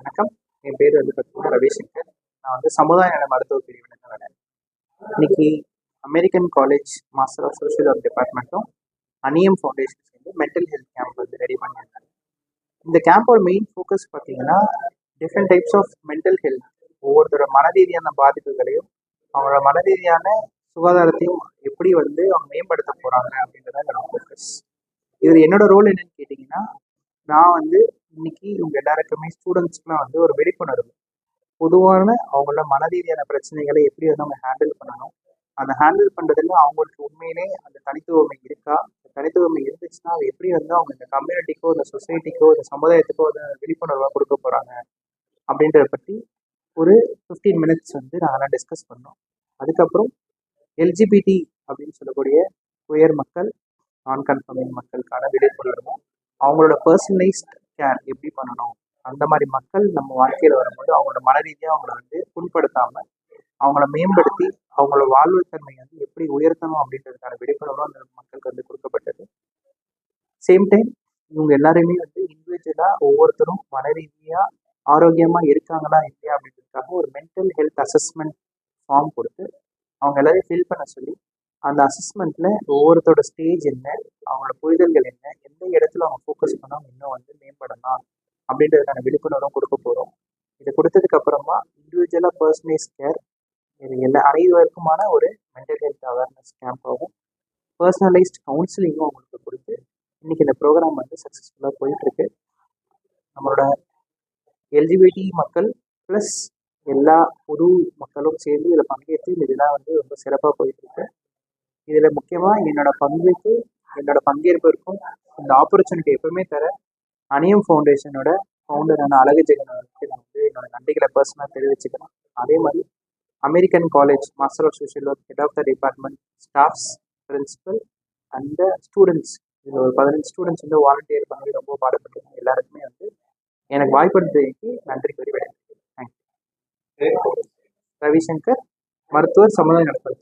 வணக்கம். என் பேர் வந்து பார்த்தீங்கன்னா ரவிசங்கர். நான் வந்து சமுதாய நல மருத்துவ பிரிவில் வரேன் இன்னைக்கு American college master of social work டிபார்ட்மெண்ட்டும் அனியம் ஃபவுண்டேஷன் சேர்ந்து மென்டல் ஹெல்த் கேம்ப் வந்து ரெடி பண்ணியிருந்தாங்க இந்த கேம்போட மெயின் ஃபோக்கஸ் பார்த்தீங்கன்னா different types of mental health ஒவ்வொருத்தரோட மனரீதியான பாதிப்புகளையும் அவங்களோட மனரீதியான சுகாதாரத்தையும் எப்படி வந்து அவங்க மேம்படுத்த போகிறாங்க அப்படின்றத என்னோட ஃபோக்கஸ் இதில் என்னோட ரோல் என்னன்னு கேட்டிங்கன்னா நான் வந்து இன்னைக்கு இவங்க எல்லாருக்குமே ஸ்டூடெண்ட்ஸ்க்குலாம் வந்து ஒரு விழிப்புணர்வு. பொதுவான அவங்களோட மனரீதியான பிரச்சனைகளை எப்படி வந்து அவங்க ஹேண்டில் பண்ணணும்? அந்த ஹேண்டில் பண்ணுறதுல அவங்களுக்கு உண்மையிலே அந்த தனித்துவமை இருக்கா? அந்த தனித்துவமை இருந்துச்சுன்னா எப்படி வந்து அவங்க இந்த கம்யூனிட்டிக்கோ இந்த சொசைட்டிக்கோ இந்த சமுதாயத்துக்கோ வந்து விழிப்புணர்வாக கொடுக்க போகிறாங்க அப்படின்றத பற்றி ஒரு ஃபிஃப்டீன் மினிட்ஸ் வந்து நாங்களாம் டிஸ்கஸ் பண்ணோம். அதுக்கப்புறம் எல்ஜிபிடி அப்படின்னு சொல்லக்கூடிய உயர் மக்கள் நான் கன்ஃபர்மிங் மக்களுக்கான விழிப்புணர்வும் அவங்களோட பர்சனலைஸ்ட் கேர் எப்படி பண்ணணும்? அந்த மாதிரி மக்கள் நம்ம வாழ்க்கையில் வரும்போது அவங்களோட மனரீதியாக அவங்கள வந்து புண்படுத்தாமல் அவங்கள மேம்படுத்தி அவங்களோட வாழ்வு தன்மையை வந்து எப்படி உயர்த்தணும் அப்படின்றதுக்கான விழிப்புணர்வு அந்த மக்களுக்கு வந்து கொடுக்கப்பட்டது. சேம் டைம் இவங்க எல்லாருமே வந்து இண்டிவிஜுவலாக ஒவ்வொருத்தரும் மனரீதியாக ஆரோக்கியமாக இருக்காங்களா இல்லையா அப்படின்றதுக்காக ஒரு மென்டல் ஹெல்த் அசஸ்மெண்ட் ஃபார்ம் கொடுத்து அவங்க எல்லாரையும் ஃபில் பண்ண சொல்லி அந்த அசஸ்மெண்ட்டில் ஒவ்வொருத்தரோட ஸ்டேஜ் என்ன அவங்களோட புரிதல்கள் என்ன எந்த இடத்துல அவங்க ஃபோக்கஸ் பண்ணா இன்னும் வந்து பயன்படலாம் அப்படின்றதுக்கான விழிப்புணர்வும் கொடுக்க போகிறோம் இதை கொடுத்ததுக்கு அப்புறமா இண்டிவிஜுவலாக பர்சனைஸ் கேர் இது எல்லா அனைவருக்குமான ஒரு மென்டல் ஹெல்த் அவேர்னஸ் கேம்ப்பாகவும் பர்சனலைஸ்ட் கவுன்சிலிங்கும் அவங்களுக்கு கொடுத்து இன்றைக்கி இந்த ப்ரோக்ராம் வந்து சக்ஸஸ்ஃபுல்லாக போயிட்டுருக்கு. நம்மளோட எல்ஜிபிடி மக்கள் ப்ளஸ் எல்லா பொது மக்களும் சேர்ந்து இதில் பங்கேற்று இந்த விழா வந்து ரொம்ப சிறப்பாக போயிட்டுருக்கு. இதில் முக்கியமாக என்னோட பங்குக்கு என்னோட பங்கேற்பிற்கும் இந்த ஆப்பர்ச்சுனிட்டி எப்பவுமே தர அனியம் ஃபவுண்டேஷனோட ஃபவுண்டரான அழகு ஜெகன் அவர்களுக்கு நான் வந்து என்னோட நன்றிகளை பர்சனலாக தெரிவிச்சுக்கிறேன். அதே மாதிரி American college master of social work head of the department staffs principal and students இதில் ஒரு பதினஞ்சு ஸ்டூடெண்ட்ஸ் வந்து வாலண்டியர் பண்ணி ரொம்ப பாடுபட்டிருக்காங்க. எல்லாருக்குமே வந்து எனக்கு வாய்ப்படுத்துக்கு நன்றி கூறி விடைபெறுகிறேன். தேங்க்யூ ரவிசங்கர் மருத்துவர் சமுதாய நடத்துவர்